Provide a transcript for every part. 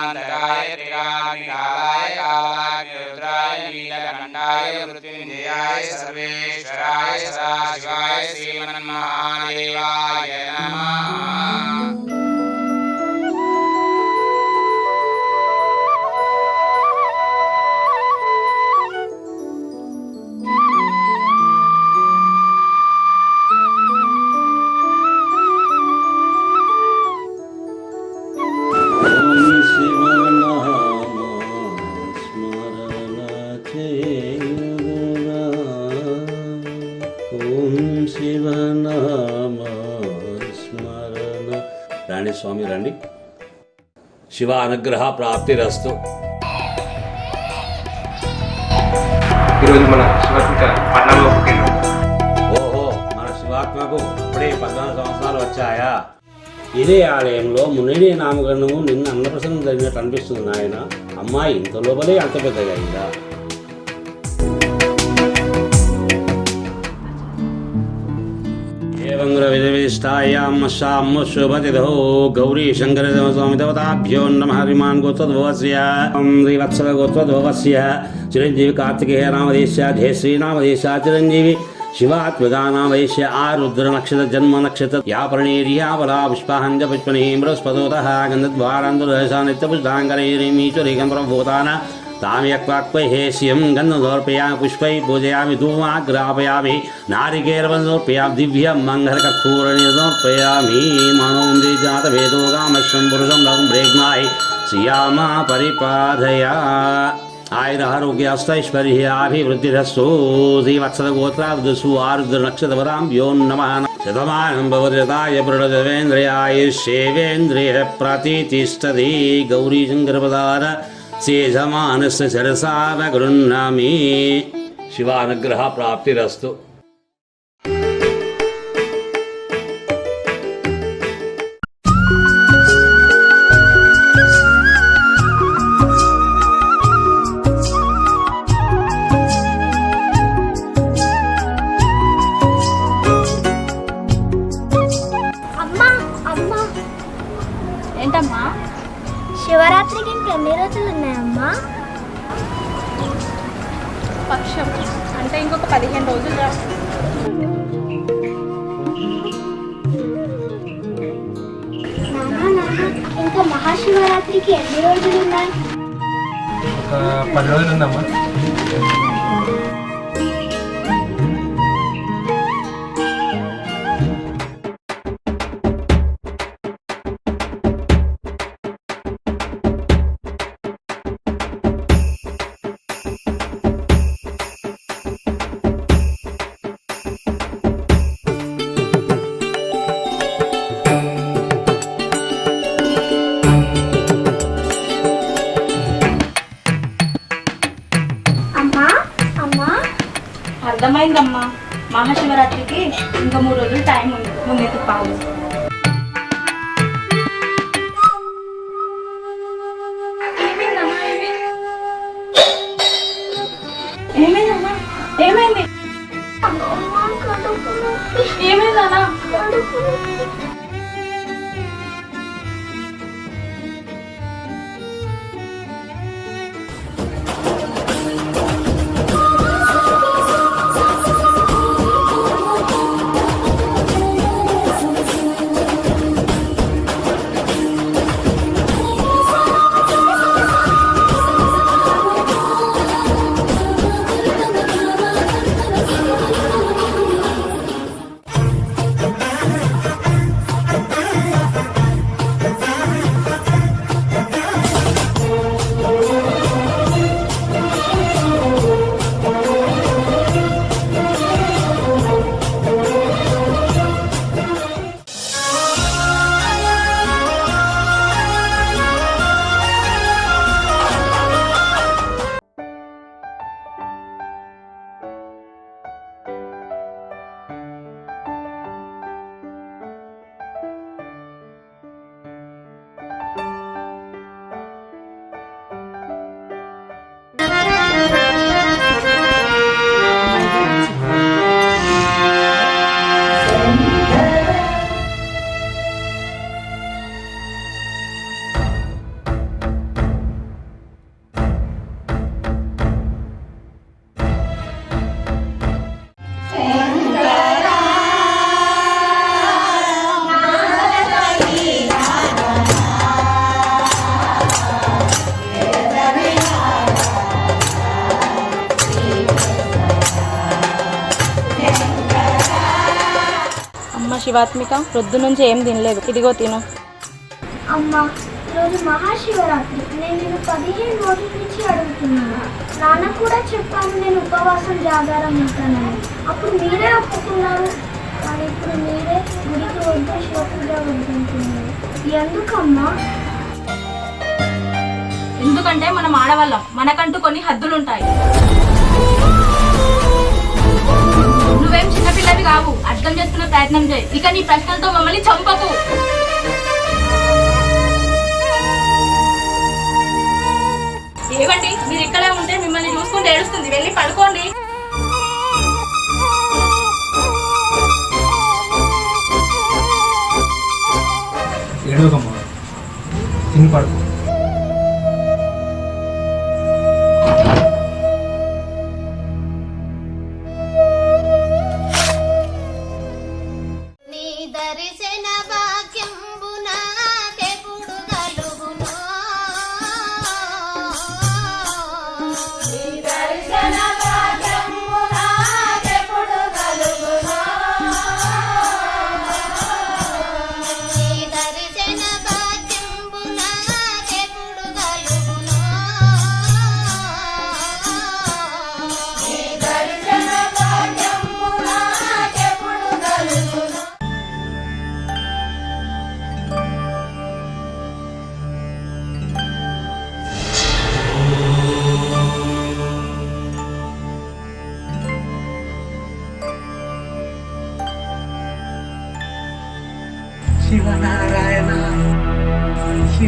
कालाय त्रिकालाय कालाग्निरुद्राय नीलकण्ठाय मृत्युञ्जयाय सर्वेश्वराय सदाशिवाय श्रीमन्महादेवाय नमः। శివ అనుగ్రహ ప్రాప్తిరస్తు. ఈరోజు మన శివత్మిక ఓహో మన శివాత్మకు అప్పుడే పద్నాలుగు సంవత్సరాలు వచ్చాయా? ఇదే ఆలయంలో మునిడి నామకరణము నిన్న అన్నప్రసన్నం జరిగినట్టు అనిపిస్తుంది నాయన. అమ్మాయి ఇంత లోపలే అంత పెద్దగా అయిందా? गुरविदवेष्टायां शामशुभतिधो गौरीशङ्करस्वामिदेवताभ्यो नमः विमान् गोत्वद्भवस्य श्रीवत्सलगोत्वद्भवस्य चिरञ्जीवि कार्तिकेय नामदेश्या जयश्रीनामदेशा चिरञ्जीवि शिवात्मिकानामैश्य आरुद्रनक्षत्रजन्मनक्षत्र या प्रणीर्यापला पुष्पाहञ्ज తాం యక్వాక్వై గంధం దోర్పయామి పుష్పై పూజయామి ధూమా గ్రాపయామి నారికేరవం దివ్య మంగళ కూరణి దోర్పయామి మనోంది జాత వేదోగామశ్వం పురుషం లవం ప్రేగ్మాయి శ్రీయామా పరిపాదయ ఆయుర ఆరోగ్య అష్టైశ్వర్యాభివృద్ధిరస్సు శ్రీవత్సర గోత్రాబ్దుసు ఆరుద్ర నక్షత్రవరాం యోన్నమ శతమానం భవజతాయ గౌరీ శంకర పదార శేషమానస్య శరసాన గృహ్ణామి శివానుగ్రహ ప్రాప్తిరస్తు ఇంకా మహాశివరాత్రికి ఎన్ని అర్థమైందమ్మా మహాశివరాత్రికి ఇంకా మూడు రోజులు టైం ఉంది. ముందెందుకు పావు. ఏమైందమ్మా? ఏమైంది? ఏమైంది అమ్మా కడుపు ఏమైందన్నా శివాత్మిక ప్రొద్దు నుంచి ఏం తినలేదు. ఇదిగో తిను. అమ్మా ఈరోజు మహాశివరాత్రి. నేను నేను పదిహేను రోజుల నుంచి అడుగుతున్నాను. నాన్న కూడా చెప్పాను నేను ఉపవాసం జాగారం ఉంటానని. అప్పుడు మీరే ఒప్పుకున్నారు. కానీ ఇప్పుడు మీరే గుడికి వద్దు శివపూజ వద్దంటున్నారు ఎందుకమ్మా? ఎందుకంటే మనం ఆడవాళ్ళం. మనకంటూ కొన్ని హద్దులుంటాయి. ప్రయత్నం చేయి. ఇక నీ ప్రశ్నలతో మమ్మల్ని చంపకు. ఏవండి? మీరు ఇక్కడే ఉంటే మిమ్మల్ని చూసుకుంటే ఏడుస్తుంది. వెళ్ళి పడుకోండి. ఏడవకమ్మా. తిని పడుకో.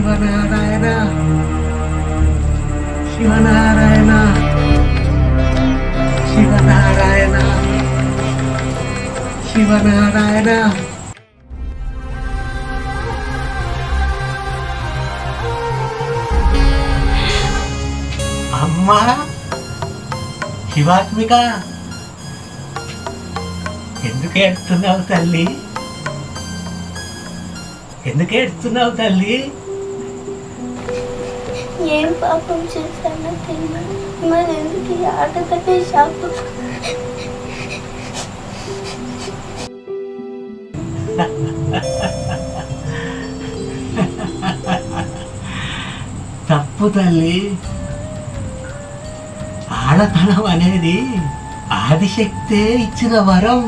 శివనారాయణ. శివనారాయణ. శివనారాయణ. శివనారాయణ. అమ్మా! శివాత్మిక! ఎందుకు ఏడుతున్నావు తల్లి? ఎందుకు ఏడుస్తున్నావు తల్లి? ఏం పాపం చేశానో తెలియదు మరి ఎందుకు ఈ ఆటతోనే శాపం తప్పు తల్లి. ఆడతనం అనేది ఆదిశక్తే ఇచ్చిన వరం.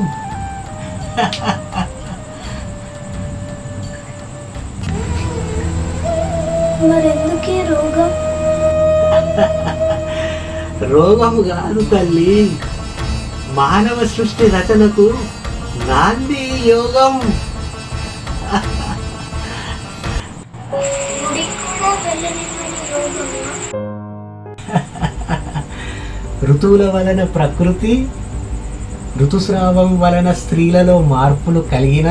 మరి ఎందుకు ఈ రోగం? రోగము కాదు తల్లి. మానవ సృష్టి రచనకు నాంది యోగం. ఋతువుల వలన ప్రకృతి ఋతుస్రావం వలన స్త్రీలలో మార్పులు కలిగిన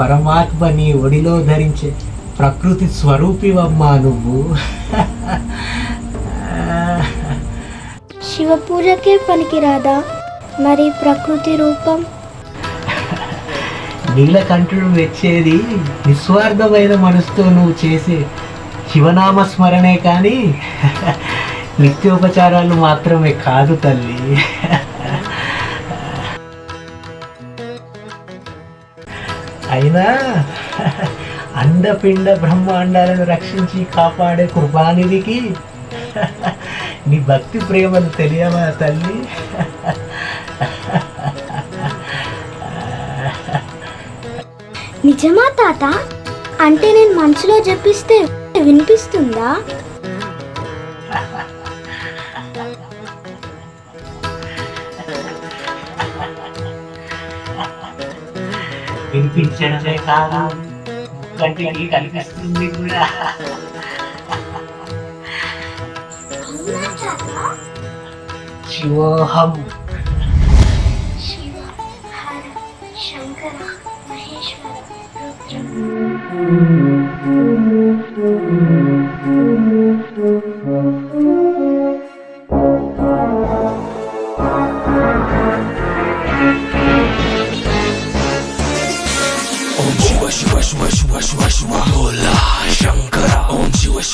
పరమాత్మ నీ ఒడిలో ధరించే ప్రకృతి స్వరూపివమ్మా నువ్వు. శివ పూజకే పనికిరాదా? మరి ప్రకృతి రూపం? నీలకంఠుడు మెచ్చేది నిస్వార్థమైన మనసుతో నువ్వు చేసే శివనామ స్మరణే కానీ నిత్యోపచారాలు మాత్రమే కాదు తల్లి. అయినా అండపిండ బ్రహ్మాండాలను రక్షించి కాపాడే కృపానిధికి. నీ భక్తి ప్రేమలు తెలియవా తల్లి? నిజమా తాత? అంటే నేను మనసులో జపిస్తే వినిపిస్తుందా? వినిపించడమే కాదు. ganti kalikas tubig mo na. शिवोऽहम् शिव हर शङ्कर महेश्वर रुद्रम्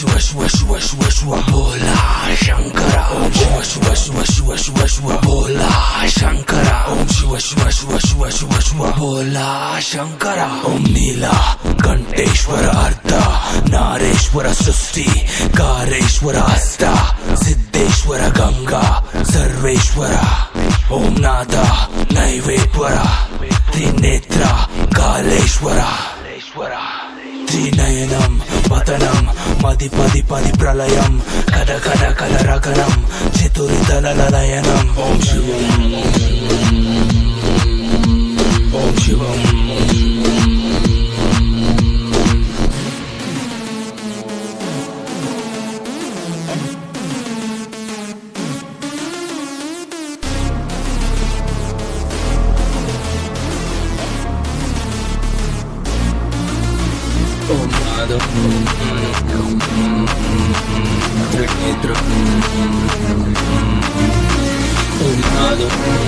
ఓం శివ శివ శివ శివ శివ శివ భోలా శంకర ఓం శివ శివ శివ శివ శివ శివ భోలా శంకర ఓం శివ శివ శివ శివ శివ శివ భోలా శంకర ఓం నీల కంఠేశ్వర అర్ధ నారేశ్వర సృష్టి కారేశ్వర హస్త సిద్ధేశ్వర గంగా సర్వేశ్వర ఓం నాథ నైవేశ్వర నయనం పతనం మది పది పది ప్రళయం కథ కథ కథ రకనం చతురితల లయనం ఓం శివం. ఓం నాదం